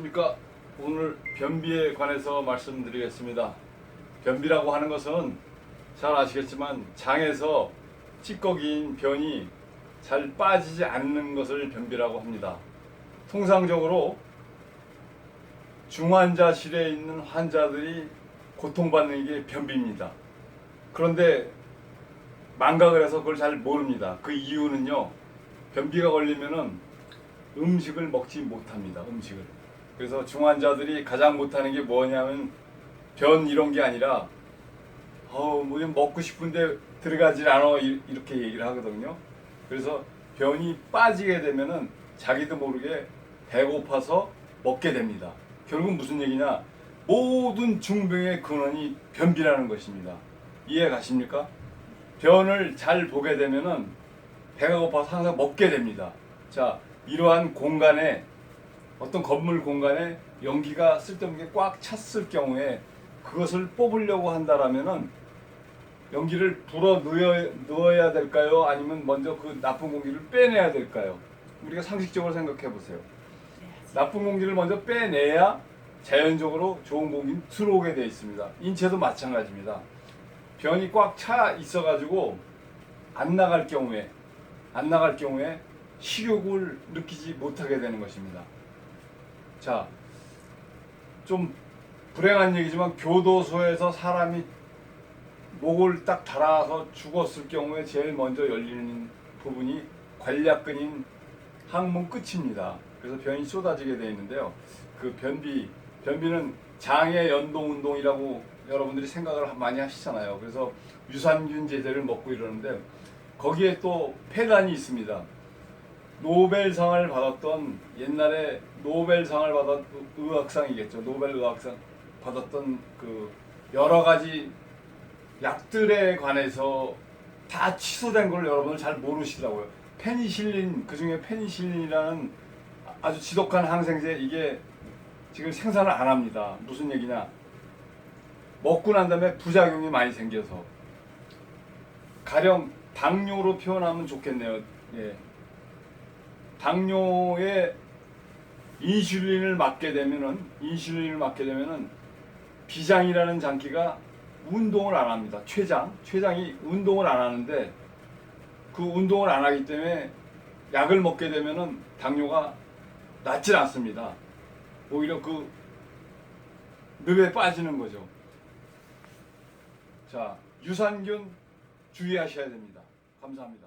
안녕하십니까. 오늘 변비에 관해서 말씀드리겠습니다. 변비라고 하는 것은 잘 아시겠지만 장에서 찌꺼기인 변이 잘 빠지지 않는 것을 변비라고 합니다. 통상적으로 중환자실에 있는 환자들이 고통받는 게 변비입니다. 그런데 망각을 해서 그걸 잘 모릅니다. 그 이유는요. 변비가 걸리면은 음식을 먹지 못합니다. 음식을. 그래서 중환자들이 가장 못하는 게 뭐냐면 변 이런 게 아니라 어우 뭐 먹고 싶은데 들어가질 않아 이- 이렇게 얘기를 하거든요. 그래서 변이 빠지게 되면은 자기도 모르게 배고파서 먹게 됩니다. 결국 무슨 얘기냐? 모든 중병의 근원이 변비라는 것입니다. 이해 가십니까? 변을 잘 보게 되면은 배가 고파서 항상 먹게 됩니다. 자, 이러한 공간에 어떤 건물 공간에 연기가 쓸데없는 게 꽉 찼을 경우에 그것을 뽑으려고 한다라면은 연기를 불어 넣어야, 넣어야 될까요? 아니면 먼저 그 나쁜 공기를 빼내야 될까요? 우리가 상식적으로 생각해 보세요. 나쁜 공기를 먼저 빼내야 자연적으로 좋은 공기는 들어오게 되어 있습니다. 인체도 마찬가지입니다. 변이 꽉 차 있어가지고 안 나갈 경우에 안 나갈 경우에 식욕을 느끼지 못하게 되는 것입니다. 자, 좀 불행한 얘기지만 교도소에서 사람이 목을 딱 달아서 죽었을 경우에 제일 먼저 열리는 부분이 관략근인 항문 끝입니다. 그래서 변이 쏟아지게 되어 있는데요. 그 변비, 변비는 장의 연동 운동이라고 여러분들이 생각을 많이 하시잖아요. 그래서 유산균 제제를 먹고 이러는데 거기에 또 폐단이 있습니다. 노벨상을 받았던 옛날에 노벨상을 받았 의학상이겠죠. 노벨 의학상 받았던 그 여러 가지 약들에 관해서 다 취소된 걸 여러분들 잘 모르시더라고요. 페니실린 그 중에 페니실린이라는 아주 지독한 항생제 이게 지금 생산을 안 합니다. 무슨 얘기냐? 먹고 난 다음에 부작용이 많이 생겨서 가령 당뇨로 표현하면 좋겠네요. 예. 당뇨에 인슐린을 맞게 되면은 인슐린을 맞게 되면은 비장이라는 장기가 운동을 안 합니다. 췌장, 췌장이 운동을 안 하는데 그 운동을 안 하기 때문에 약을 먹게 되면은 당뇨가 낫질 않습니다. 오히려 그 늪에 빠지는 거죠. 자, 유산균 주의하셔야 됩니다. 감사합니다.